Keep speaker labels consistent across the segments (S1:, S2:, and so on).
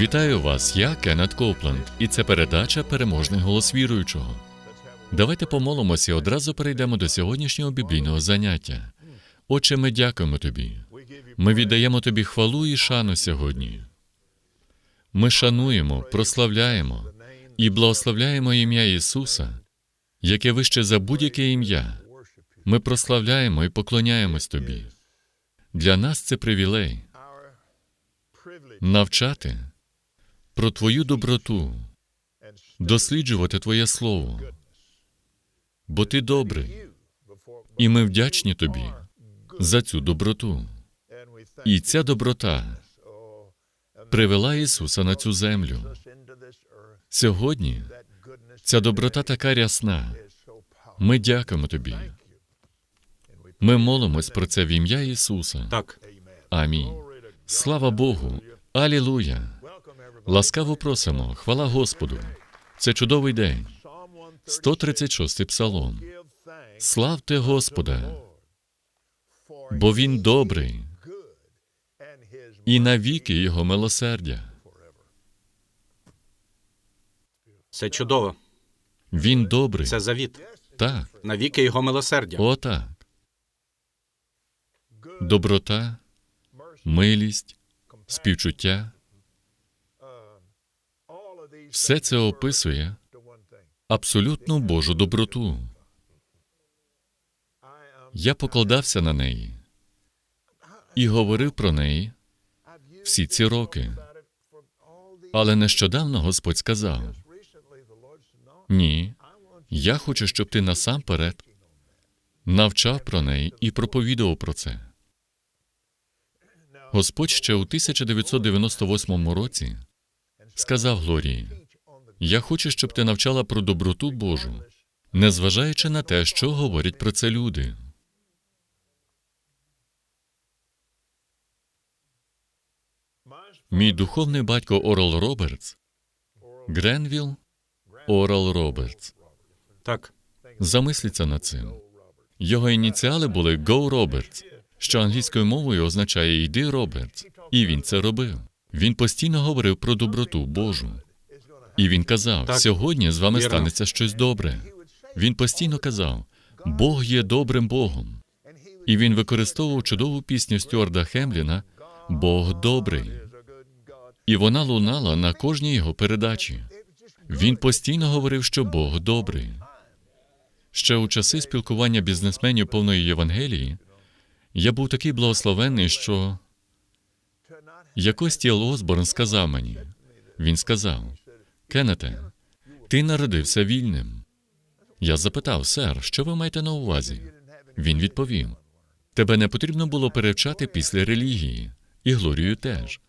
S1: Вітаю вас, я Кеннет Коупленд, і це передача Переможний голос віруючого. Давайте помолимося і одразу перейдемо до сьогоднішнього біблійного заняття. Отче, ми дякуємо тобі. Ми віддаємо тобі хвалу і шану сьогодні. Ми шануємо, прославляємо і благословляємо ім'я Ісуса, яке вище за будь-яке ім'я. Ми прославляємо і поклоняємось тобі. Для нас це привілей навчати про Твою доброту, досліджувати Твоє Слово, бо Ти добрий, і ми вдячні Тобі за цю доброту. І ця доброта привела Ісуса на цю землю. Сьогодні ця доброта така рясна. Ми дякуємо Тобі. Ми молимось про це в ім'я Ісуса.
S2: Так,
S1: Амінь. Слава Богу. Алілуя. Ласкаво просимо. Хвала Господу. Це чудовий день. 136 псалом. Славте Господа, бо Він добрий, і навіки Його милосердя.
S2: це чудово.
S1: Він добрий.
S2: Це завіт.
S1: Так,
S2: Навіки його милосердя.
S1: отак. Доброта, милість, співчуття. Все це описує абсолютну Божу доброту. Я покладався на неї і говорив про неї всі ці роки. Але нещодавно Господь сказав: Ні, я хочу, щоб ти насамперед навчав про неї і проповідував про це. Господь ще у 1998 році сказав Глорії: Я хочу, щоб ти навчала про доброту Божу, незважаючи на те, що говорять про це люди. Мій духовний батько Орал Робертс, Гренвіл Орал Робертс.
S2: Так,
S1: Замисліться над цим. Його ініціали були Go Roberts, що англійською мовою означає Йди Робертс. І він це робив. Він постійно говорив про доброту Божу. І він казав:
S2: Так.
S1: сьогодні з вами
S2: Вірно.
S1: станеться щось добре. Він постійно казав: Бог є добрим Богом. І він використовував чудову пісню Стюарда Хемліна Бог добрий. І вона лунала на кожній його передачі. Він постійно говорив, що Бог добрий. Ще у часи спілкування бізнесменів повної Євангелії я був такий благословенний, що якось Тіл Осборн сказав мені. Він сказав: Кеннете, ти народився вільним. Я запитав, сер, що ви маєте на увазі? Він відповів: Тебе не потрібно було перевчати після релігії, і Глорію теж.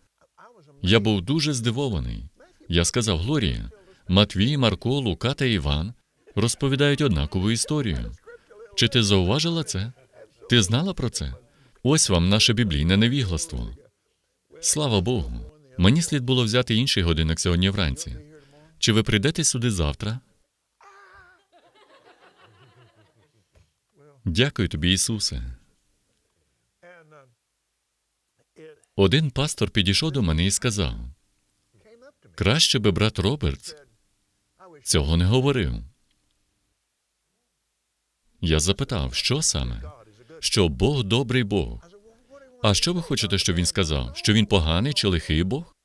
S1: Я був дуже здивований. Я сказав Глорія, Матвій, Марко, Лука та Іван розповідають однакову історію. Чи ти зауважила це? Ти знала про це? Ось вам наше біблійне невігластво. Слава Богу. Мені слід було взяти інший годинник сьогодні вранці. Чи ви прийдете сюди завтра? Дякую тобі, Ісусе. Один пастор підійшов до мене і сказав: краще би брат Робертс цього не говорив. Я запитав, що саме? Що Бог добрий Бог. А що ви хочете, щоб він сказав? Що він поганий чи лихий Бог?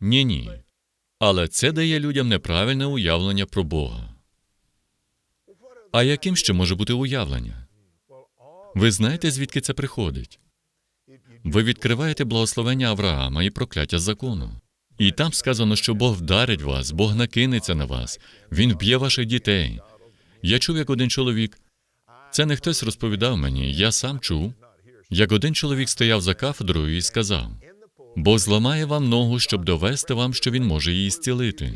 S1: Ні, ні. Але це дає людям неправильне уявлення про Бога. А яким ще може бути уявлення? Ви знаєте, звідки це приходить? Ви відкриваєте благословення Авраама і прокляття закону. І там сказано, що Бог вдарить вас, Бог накинеться на вас, Він вб'є ваших дітей. Я чув, як один чоловік. Це не хтось розповідав мені, я сам чув, як один чоловік стояв за кафедрою і сказав: Бог зламає вам ногу, щоб довести вам, що він може її зцілити.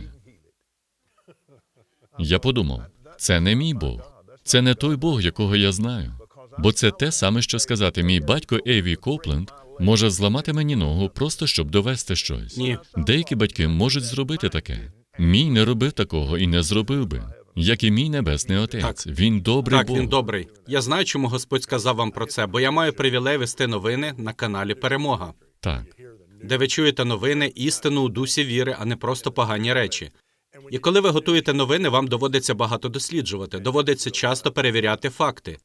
S1: Я подумав, це не мій Бог, це не той Бог, якого я знаю. Бо це те саме, що сказати, мій батько Еві Копленд може зламати мені ногу просто щоб довести щось.
S2: Ні.
S1: Деякі батьки можуть зробити таке. Мій не робив такого і не зробив би. Як і мій небесний отець.
S2: Так.
S1: Він добрий
S2: Так,
S1: Бог.
S2: він добрий. Я знаю, чому Господь сказав вам про це, бо я маю привілей вести новини на каналі Перемога,
S1: Так,
S2: де ви чуєте новини, істину у дусі віри, а не просто погані речі. І коли ви готуєте новини, вам доводиться багато досліджувати, доводиться часто перевіряти факти.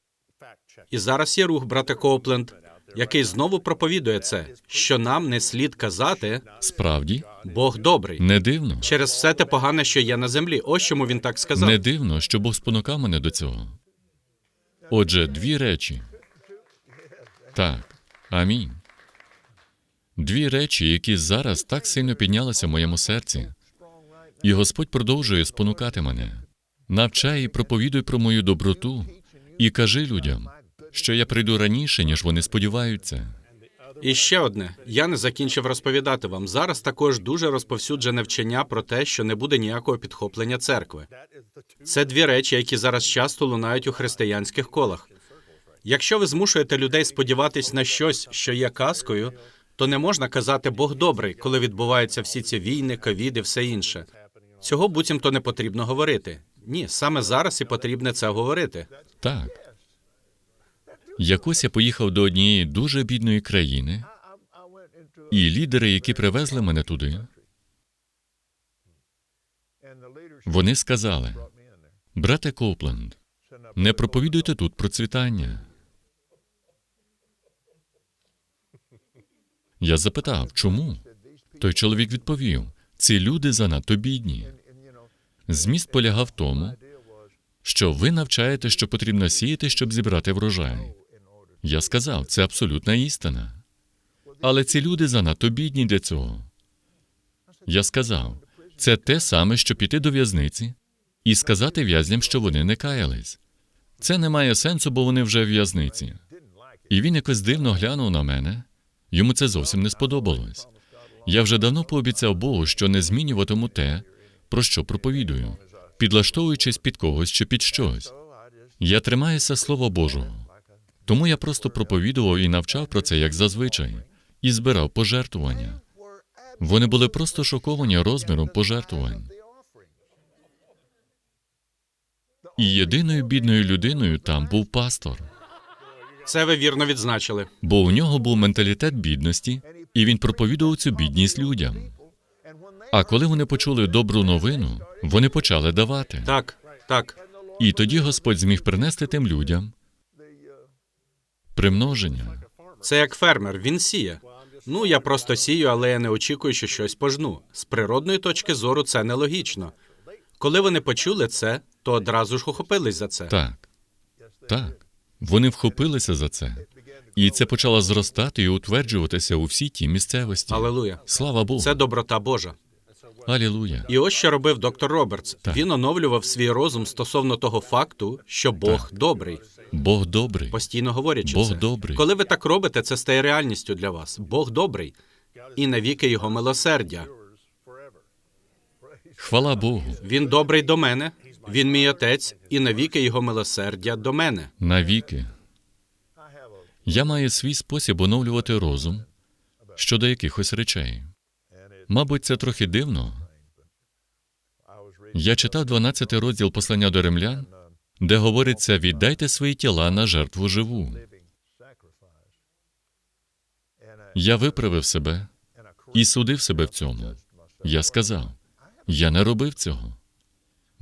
S2: І зараз є рух брата Копленд, який знову проповідує це, що нам не слід казати
S1: справді
S2: Бог добрий
S1: не дивно.
S2: через все те погане, що є на землі. Ось чому він так сказав.
S1: Не дивно, що Бог спонукав мене до цього. Отже, дві речі. Так, амінь. Дві речі, які зараз так сильно піднялися в моєму серці. І Господь продовжує спонукати мене. Навчай і проповідуй про мою доброту і кажи людям, що я прийду раніше, ніж вони сподіваються.
S2: І ще одне: я не закінчив розповідати вам. Зараз також дуже розповсюджене вчення про те, що не буде ніякого підхоплення церкви. Це дві речі, які зараз часто лунають у християнських колах. Якщо ви змушуєте людей сподіватись на щось, що є казкою, то не можна казати Бог добрий, коли відбуваються всі ці війни, ковід і все інше. Цього буцімто не потрібно говорити. Ні, саме зараз і потрібно це говорити.
S1: Так. Якось я поїхав до однієї дуже бідної країни, і лідери, які привезли мене туди, вони сказали: брате Копленд, не проповідуйте тут процвітання. Я запитав, чому? Той чоловік відповів: ці люди занадто бідні. Зміст полягав в тому, що ви навчаєте, що потрібно сіяти, щоб зібрати врожай. Я сказав, це абсолютна істина. Але ці люди занадто бідні для цього. Я сказав, це те саме, що піти до в'язниці і сказати в'язням, що вони не каялись. Це не має сенсу, бо вони вже в в'язниці. І він якось дивно глянув на мене. Йому це зовсім не сподобалось. Я вже давно пообіцяв Богу, що не змінюватиму те, про що проповідую, підлаштовуючись під когось чи під щось. Я тримаюся Слова Божого. Тому я просто проповідував і навчав про це як зазвичай, і збирав пожертвування. Вони були просто шоковані розміром пожертвувань. І єдиною бідною людиною там був пастор,
S2: Це ви вірно відзначили.
S1: бо у нього був менталітет бідності, і він проповідував цю бідність людям. А коли вони почули добру новину, вони почали давати.
S2: Так, так.
S1: І тоді Господь зміг принести тим людям примноження.
S2: Це як фермер, він сіє. Ну, я просто сію, але я не очікую, що щось пожну. З природної точки зору це нелогічно. Коли вони почули це, то одразу ж охопились за це.
S1: Так, так. Вони вхопилися за це. І це почало зростати і утверджуватися у всій тій місцевості.
S2: Алелуя.
S1: Слава Богу.
S2: Це доброта Божа.
S1: Алілуя.
S2: І ось що робив доктор Робертс.
S1: Так.
S2: Він оновлював свій розум стосовно того факту, що Бог добрий,
S1: Бог добрий.
S2: постійно говорячи
S1: Бог
S2: це.
S1: добрий.
S2: Коли ви так робите, це стає реальністю для вас. Бог добрий і навіки його милосердя.
S1: Хвала Богу.
S2: Він добрий до мене, він мій отець, і навіки його милосердя до мене.
S1: Навіки. Я маю свій спосіб оновлювати розум щодо якихось речей. Мабуть, це трохи дивно. Я читав 12 розділ послання до римлян, де говориться: віддайте свої тіла на жертву живу. Я виправив себе і судив себе в цьому. Я сказав: я не робив цього.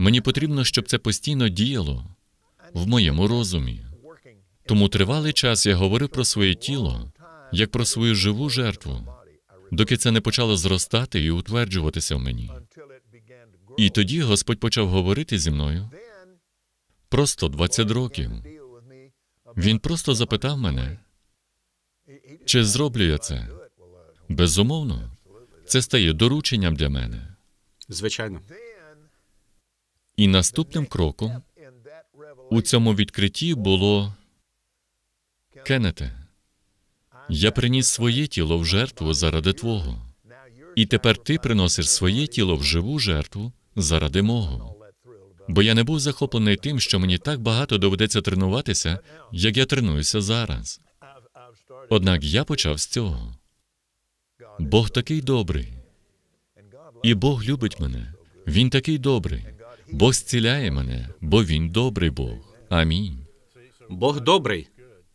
S1: Мені потрібно, щоб це постійно діяло в моєму розумі. Тому тривалий час я говорив про своє тіло як про свою живу жертву, доки це не почало зростати і утверджуватися в мені. І тоді Господь почав говорити зі мною просто 20 років. Він просто запитав мене, чи зроблю я це. Безумовно, це стає дорученням для мене.
S2: Звичайно.
S1: І наступним кроком у цьому відкритті було Кеннете. Я приніс своє тіло в жертву заради твого. І тепер ти приносиш своє тіло в живу жертву заради мого. Бо я не був захоплений тим, що мені так багато доведеться тренуватися, як я тренуюся зараз. Однак я почав з цього. Бог такий добрий. І Бог любить мене. Він такий добрий. Бог зціляє мене, бо він добрий Бог. Амінь.
S2: Бог добрий.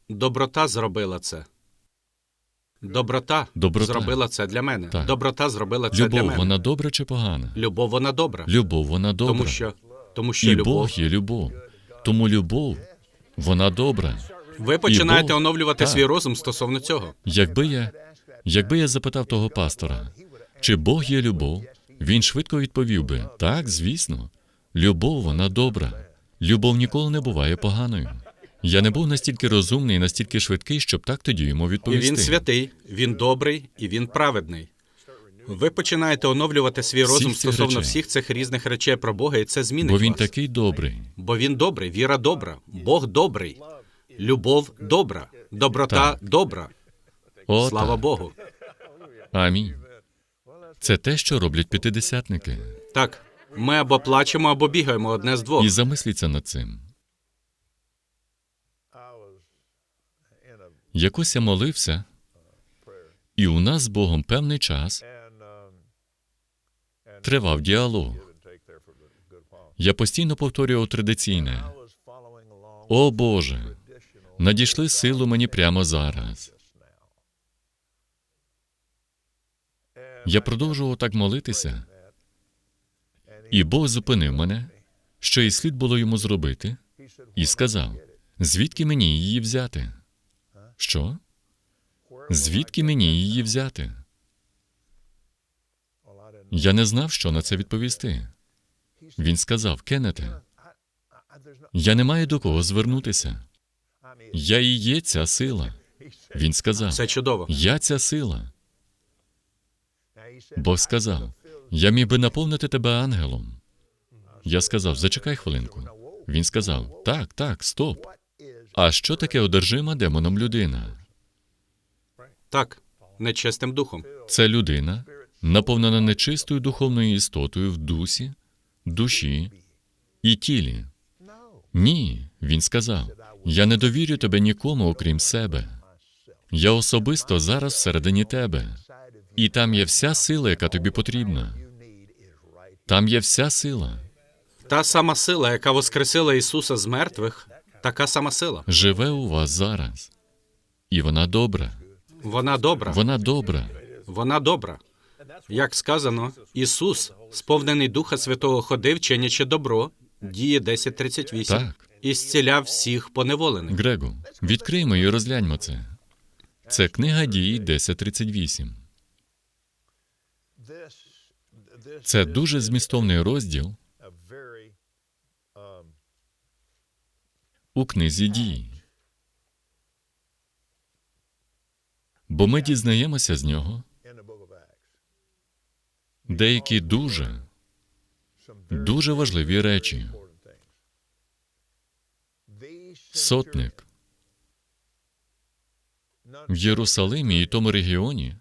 S2: Доброта зробила це. Доброта,
S1: Доброта.
S2: зробила це для мене.
S1: Так.
S2: Доброта зробила це для
S1: Любов,
S2: мене.
S1: вона добра чи погана?
S2: Любов вона добра.
S1: Любов, вона добра.
S2: Тому що, тому що
S1: І
S2: любов.
S1: Бог є любов. Тому любов, вона добра.
S2: Ви починаєте
S1: Бог-
S2: оновлювати
S1: Так.
S2: свій розум стосовно цього.
S1: Якби я, якби я запитав того пастора, чи Бог є любов, він швидко відповів би: так, звісно, любов вона добра. Любов ніколи не буває поганою. Я не був настільки розумний і настільки швидкий, щоб так тоді йому
S2: І
S1: відповісти.
S2: він святий, він добрий і він праведний. Ви починаєте оновлювати свій розум
S1: цих
S2: стосовно
S1: речей.
S2: всіх цих різних речей про Бога, і це змінить
S1: Бо він
S2: вас.
S1: такий добрий.
S2: Бо він добрий, віра добра, Бог добрий, любов добра, доброта
S1: Так.
S2: добра.
S1: О,
S2: Слава
S1: так.
S2: Богу.
S1: Амінь. Це те, що роблять п'ятидесятники.
S2: Так, ми або плачемо, або бігаємо одне з двох.
S1: І замисліться над цим. Якось я молився, і у нас з Богом певний час тривав діалог. Я постійно повторював традиційне: О Боже, надійшли силу мені прямо зараз. Я продовжував так молитися, і Бог зупинив мене, що і слід було йому зробити, і сказав: звідки мені її взяти? Що? Звідки мені її взяти? Я не знав, що на це відповісти. Він сказав: Кеннете, я не маю до кого звернутися. Я і є ця сила. Він сказав:
S2: Це чудово.
S1: Я ця сила. Бог сказав: Я міг би наповнити тебе ангелом. Я сказав: зачекай хвилинку. Він сказав: Так, так, стоп. А що таке одержима демоном людина?
S2: Так, нечистим духом.
S1: Це людина, наповнена нечистою духовною істотою в дусі, душі і тілі. Ні, він сказав: Я не довірю тебе нікому, окрім себе. Я особисто зараз всередині тебе. І там є вся сила, яка тобі потрібна. Там є вся сила.
S2: Та сама сила, яка воскресила Ісуса з мертвих, така сама сила.
S1: Живе у вас зараз. І вона добра.
S2: Вона добра.
S1: Вона добра.
S2: Вона добра. Як сказано, Ісус, сповнений Духа Святого, ходив, чинячи добро, діє 10.38,
S1: Так.
S2: і зціляв всіх поневолених.
S1: Грегу, відкриймо і розгляньмо це. Це книга дій 1038. Це дуже змістовний розділ у книзі дій. Бо ми дізнаємося з нього деякі дуже, дуже важливі речі. Сотник в Єрусалимі і тому регіоні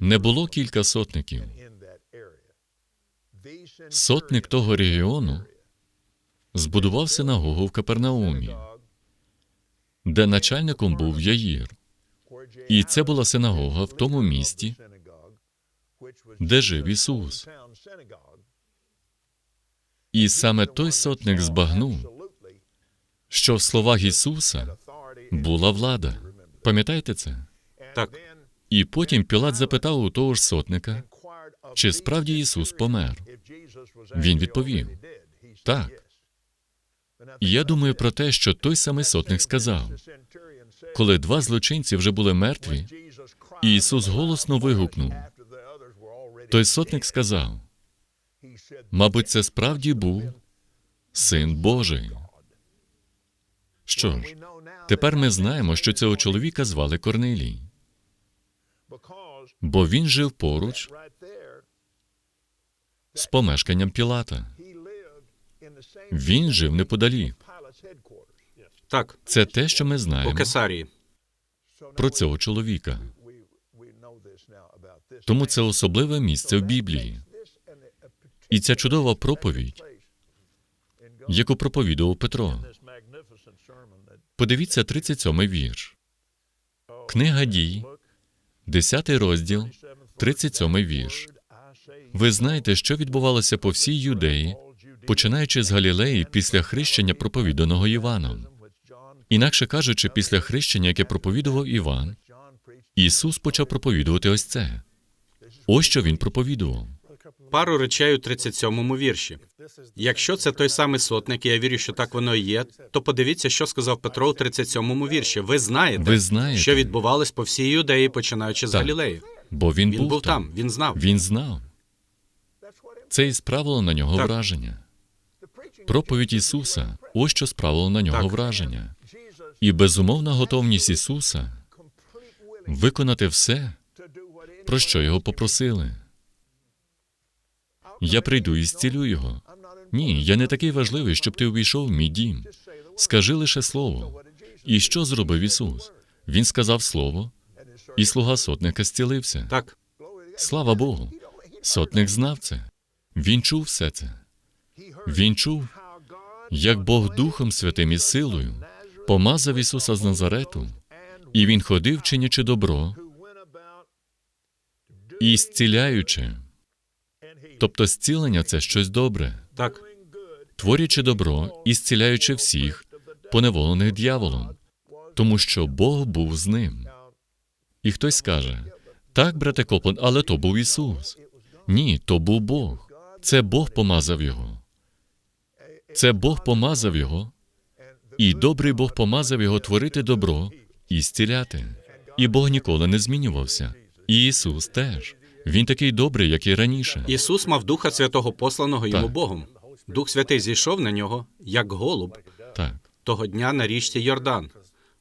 S1: не було кілька сотників. Сотник того регіону збудував синагогу в Капернаумі, де начальником був Яїр. І це була синагога в тому місті, де жив Ісус. І саме той сотник збагнув, що в словах Ісуса була влада. Пам'ятаєте це?
S2: Так,
S1: І потім Пілат запитав у того ж сотника, чи справді Ісус помер. Він відповів так. І я думаю про те, що той самий сотник сказав, коли два злочинці вже були мертві, і Ісус голосно вигукнув. Той сотник сказав: мабуть, це справді був син Божий. Що ж, тепер ми знаємо, що цього чоловіка звали Корнилій, бо він жив поруч з помешканням Пілата. Він жив неподалік.
S2: так,
S1: Це те, що ми
S2: у
S1: знаємо
S2: Кесарії.
S1: про цього чоловіка. Тому це особливе місце в Біблії. І ця чудова проповідь, яку проповідував Петро. Подивіться 37-й вірш. Книга дій, 10 розділ, 37-й вірш. Ви знаєте, що відбувалося по всій юдеї, починаючи з Галілеї після хрещення, проповіданого Іваном. Інакше кажучи, після хрещення, яке проповідував Іван, Ісус почав проповідувати ось це. Ось що він проповідував.
S2: Пару речей у 37-му вірші. Якщо це той самий сотник, і я вірю, що так воно і є, то подивіться, що сказав Петро у 37-му вірші. Ви знаєте,
S1: Ви знаєте.
S2: що відбувалось по всій юдеї, починаючи з
S1: Так.
S2: Галілеї.
S1: Бо він,
S2: Він був там, він знав.
S1: Він знав. Це і справило на нього
S2: Так.
S1: враження. Проповідь Ісуса ось що справило на нього
S2: Так.
S1: враження. І безумовна готовність Ісуса виконати все, про що його попросили. Я прийду і зцілю його. Ні, я не такий важливий, щоб ти увійшов в мій дім. Скажи лише слово. І що зробив Ісус? Він сказав слово, і слуга сотника зцілився.
S2: Так,
S1: Слава Богу. Сотник знав це. Він чув все це. Він чув, як Бог Духом Святим і силою помазав Ісуса з Назарету, і Він ходив, чинячи добро і зціляючи. Тобто зцілення це щось добре,
S2: так,
S1: творячи добро і зціляючи всіх, поневолених дьяволом, тому що Бог був з ним. І хтось скаже: так, брате Коплен, але то був Ісус. Ні, то був Бог. Це Бог помазав його. Це Бог помазав його, і добрий Бог помазав його творити добро і зціляти. І Бог ніколи не змінювався. І Ісус теж. Він такий добрий, як і раніше.
S2: Ісус мав Духа Святого, посланого йому
S1: Так.
S2: Богом. Дух Святий зійшов на нього, як голуб,
S1: Так,
S2: того дня на річці Йордан.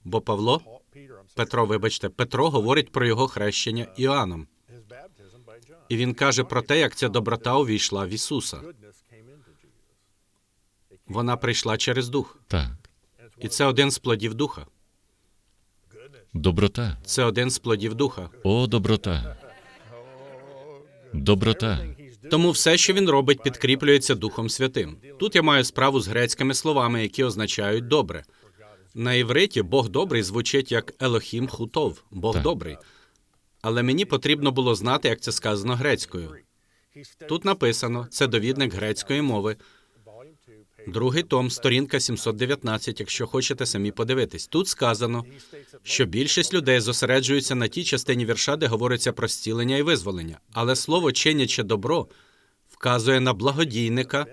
S2: Бо Павло, Петро, вибачте, Петро говорить про його хрещення Іоанном. І він каже про те, як ця доброта увійшла в Ісуса. Вона прийшла через дух.
S1: так.
S2: І це один з плодів духа.
S1: Доброта.
S2: Це один з плодів духа.
S1: О, доброта. Доброта.
S2: Тому все, що він робить, підкріплюється Духом Святим. Тут я маю справу з грецькими словами, які означають добре. На івриті Бог добрий звучить як Елохім Хутов, Бог
S1: Так.
S2: добрий. Але мені потрібно було знати, як це сказано грецькою. Тут написано це довідник грецької мови. Другий том, сторінка 719, якщо хочете самі подивитись. Тут сказано, що більшість людей зосереджуються на тій частині вірша, де говориться про зцілення і визволення. Але слово чиняче добро вказує на благодійника,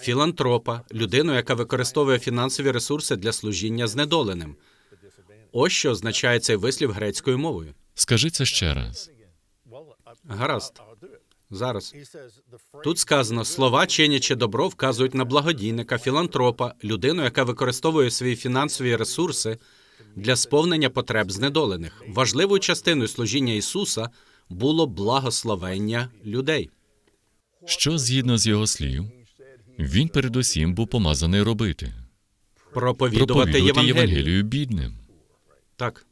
S2: філантропа, людину, яка використовує фінансові ресурси для служіння знедоленим. Ось що означає цей вислів грецькою мовою.
S1: Скажи це ще раз.
S2: Гаразд. Зараз. Тут сказано, слова чиняче добро вказують на благодійника, філантропа, людину, яка використовує свої фінансові ресурси для сповнення потреб знедолених. Важливою частиною служіння Ісуса було благословення людей.
S1: Що згідно з його слів, він передусім був помазаний робити,
S2: Проповідувати
S1: проповідувати
S2: Євангелію.
S1: Євангелію бідним.
S2: Так,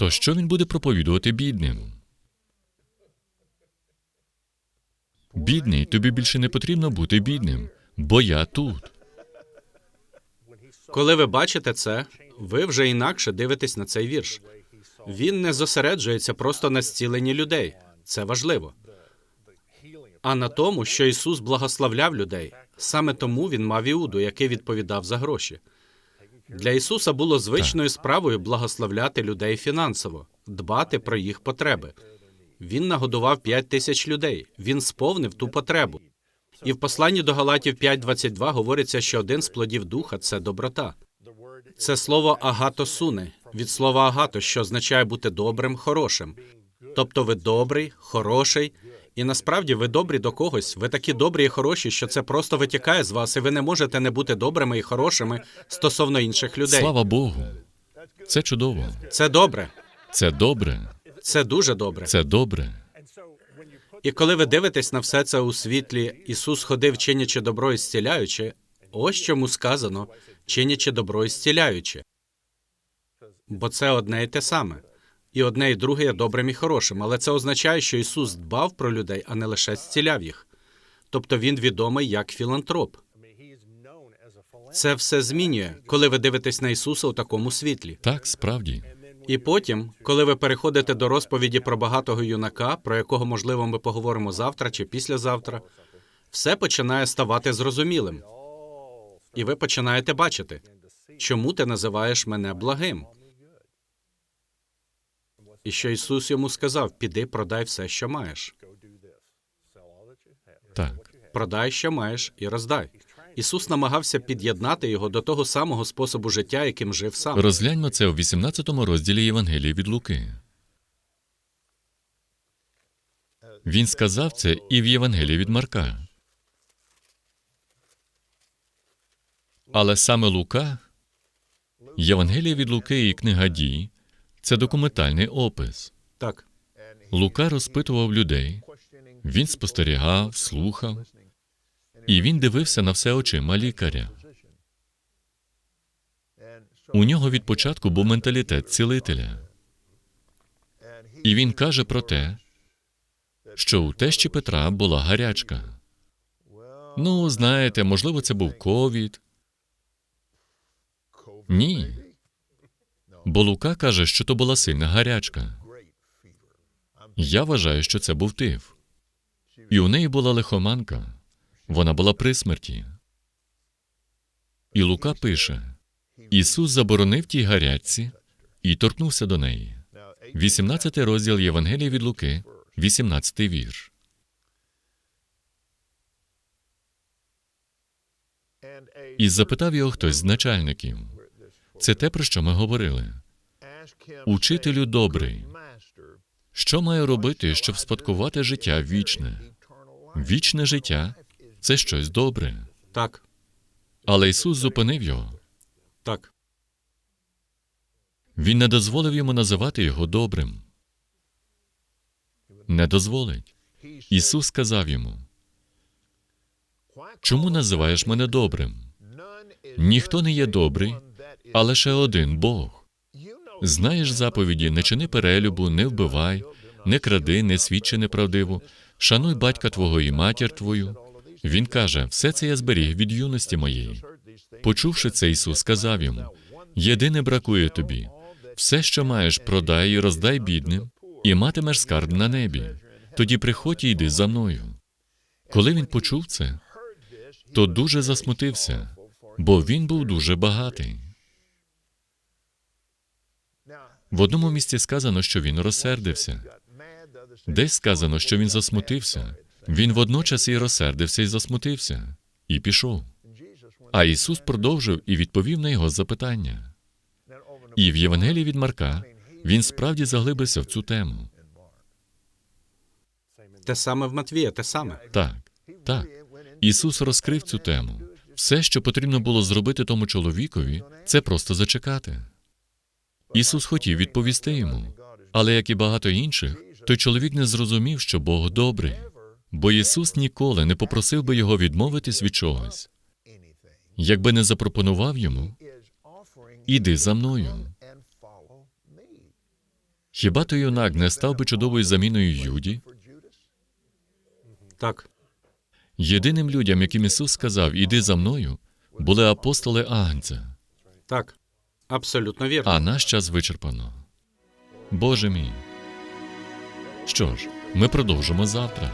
S1: То що він буде проповідувати бідним? Бідний, тобі більше не потрібно бути бідним, бо я тут.
S2: коли ви бачите це, ви вже інакше дивитесь на цей вірш. Він не зосереджується просто на зціленні людей. Це важливо. А на тому, що Ісус благословляв людей. Саме тому він мав Іуду, який відповідав за гроші. Для Ісуса було звичною справою благословляти людей фінансово, дбати про їх потреби. Він нагодував п'ять тисяч людей. Він сповнив ту потребу. І в посланні до Галатів 5.22 говориться, що один з плодів духа це доброта. Це слово агатосуне від слова агато, що означає бути добрим, хорошим. Тобто ви добрий, хороший, і насправді ви добрі до когось. Ви такі добрі і хороші, що це просто витікає з вас, і ви не можете не бути добрими і хорошими стосовно інших людей.
S1: Слава Богу. Це чудово.
S2: Це добре,
S1: Це добре.
S2: це дуже добре.
S1: Це добре.
S2: І коли ви дивитесь на все це у світлі, Ісус ходив, чинячи добро і зціляючи, ось чому сказано, чинячи добро і зціляючи. Бо це одне і те саме. І одне і друге є добрим і хорошим, але це означає, що Ісус дбав про людей, а не лише зціляв їх. Тобто він відомий як філантроп. Це все змінює, коли ви дивитесь на Ісуса у такому світлі.
S1: Так, справді.
S2: І потім, коли ви переходите до розповіді про багатого юнака, про якого можливо ми поговоримо завтра чи післязавтра, все починає ставати зрозумілим. І ви починаєте бачити, чому ти називаєш мене благим. І що Ісус йому сказав: піди, продай все, що маєш.
S1: Так.
S2: Продай, що маєш, і роздай. Ісус намагався під'єднати його до того самого способу життя, яким жив сам.
S1: Розгляньмо це у 18 розділі Євангелії від Луки. Він сказав це і в Євангелії від Марка. Але саме Лука, Євангелія від Луки і книга дій це документальний опис.
S2: Так,
S1: Лука розпитував людей, він спостерігав, слухав, і він дивився на все очима лікаря. У нього від початку був менталітет цілителя. І він каже про те, що у тещі Петра була гарячка. Ну, знаєте, можливо, це був ковід. Ні. Бо Лука каже, що то була сильна гарячка. Я вважаю, що це був тиф. І у неї була лихоманка. Вона була при смерті. І Лука пише: Ісус заборонив тій гарячці і торкнувся до неї. 18 розділ Євангелії від Луки, 18 вірш. І запитав його хтось з начальників. Це те, про що ми говорили.
S3: Учителю добрий,
S1: Що маю робити, щоб спадкувати життя вічне? Вічне життя це щось добре.
S2: так,
S1: Але Ісус зупинив його.
S2: так.
S1: Він не дозволив йому називати його добрим. Не дозволить. Ісус сказав йому: Чому називаєш мене добрим? Ніхто не є добрий, а лише один Бог. Знаєш заповіді: не чини перелюбу, не вбивай, не кради, не свідчи неправдиво, шануй батька твого і матір твою. Він каже: все це я зберіг від юності моєї. Почувши це, Ісус сказав йому: Єдине бракує тобі. Все, що маєш, продай і роздай бідним, і матимеш скарб на небі. Тоді приходь і йди за мною. Коли він почув це, то дуже засмутився, бо він був дуже багатий. В одному місці сказано, що він розсердився. Десь сказано, що він засмутився. Він водночас і розсердився і засмутився, і пішов. А Ісус продовжив і відповів на його запитання. І в Євангелії від Марка він справді заглибився в цю тему.
S2: Те саме в Матвія, те саме.
S1: Так, так. Ісус розкрив цю тему. Все, що потрібно було зробити тому чоловікові, це просто зачекати. Ісус хотів відповісти йому, але як і багато інших, той чоловік не зрозумів, що Бог добрий, бо Ісус ніколи не попросив би його відмовитись від чогось, якби не запропонував йому іди за мною. Хіба той юнак не став би чудовою заміною Юді?
S2: Так,
S1: Єдиним людям, яким Ісус сказав Іди за мною, були апостоли Агнця.
S2: так. Абсолютно вірно.
S1: А наш час вичерпано. Боже мій. Що ж, ми продовжимо завтра.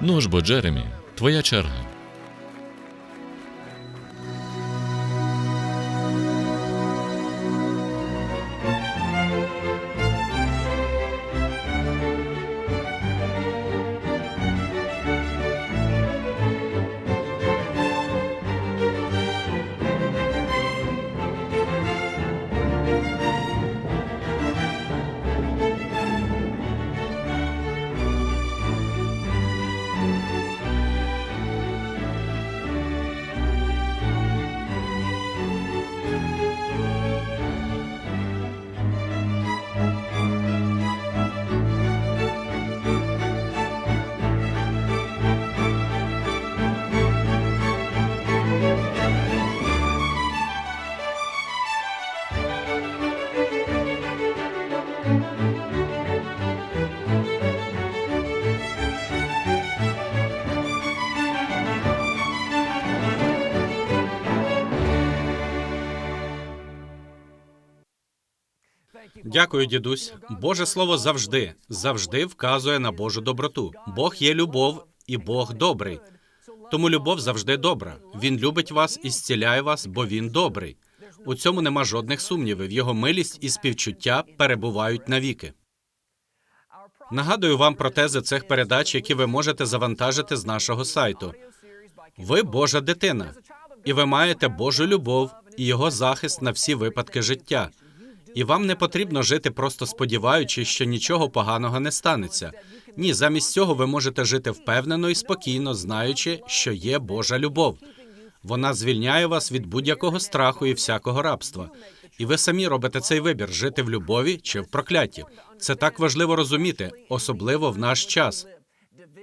S1: Ну ж бо, Джеремі, твоя черга.
S2: Дякую, дідусь. Боже слово завжди, завжди вказує на Божу доброту. Бог є любов, і Бог добрий. Тому любов завжди добра. Він любить вас і зціляє вас, бо він добрий. У цьому нема жодних сумнівів. Його милість і співчуття перебувають навіки. Нагадую вам про тези цих передач, які ви можете завантажити з нашого сайту. Ви Божа дитина, і ви маєте Божу любов і його захист на всі випадки життя. І вам не потрібно жити просто сподіваючись, що нічого поганого не станеться. Ні, замість цього ви можете жити впевнено і спокійно, знаючи, що є Божа любов. Вона звільняє вас від будь-якого страху і всякого рабства. І ви самі робите цей вибір жити в любові чи в прокляті. Це так важливо розуміти, особливо в наш час.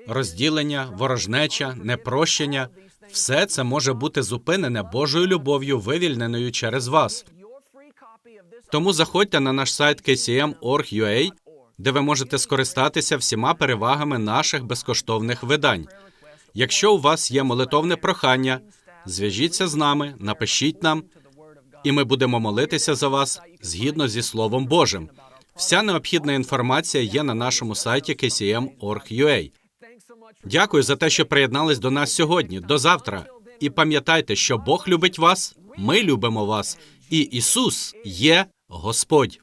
S2: Розділення, ворожнеча, непрощення все це може бути зупинене Божою любов'ю, вивільненою через вас. Тому заходьте на наш сайт kcm.org.ua, де ви можете скористатися всіма перевагами наших безкоштовних видань. Якщо у вас є молитовне прохання, зв'яжіться з нами, напишіть нам, і ми будемо молитися за вас згідно зі Словом Божим. Вся необхідна інформація є на нашому сайті kcm.org.ua. Дякую за те, що приєднались до нас сьогодні. До завтра. І пам'ятайте, що Бог любить вас, ми любимо вас, і Ісус є Господь.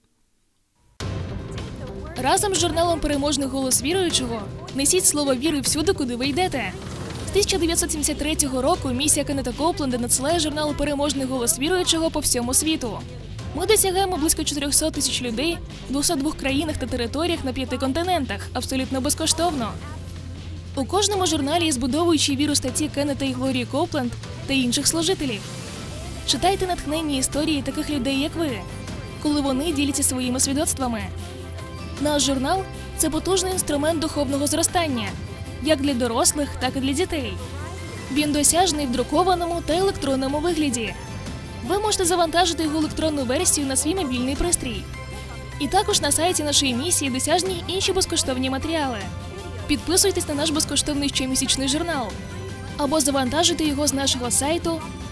S4: Разом з журналом Переможний голос віруючого несіть слово віри всюди, куди ви йдете. З 1973 року місія Кеннета Копленда надсилає журнал Переможний голос віруючого по всьому світу. Ми досягаємо близько 400 тисяч людей в 202 країнах та територіях на п'яти континентах абсолютно безкоштовно. У кожному журналі є збудовуючі віру статті Кеннета і Глорії Копленд та інших служителів. Читайте натхненні історії таких людей, як ви, коли вони діляться своїми свідоцтвами. Наш журнал це потужний інструмент духовного зростання, як для дорослих, так і для дітей. Він досяжний в друкованому та електронному вигляді. Ви можете завантажити його електронну версію на свій мобільний пристрій. І також на сайті нашої місії досяжні інші безкоштовні матеріали. Підписуйтесь на наш безкоштовний щомісячний журнал або завантажуйте його з нашого сайту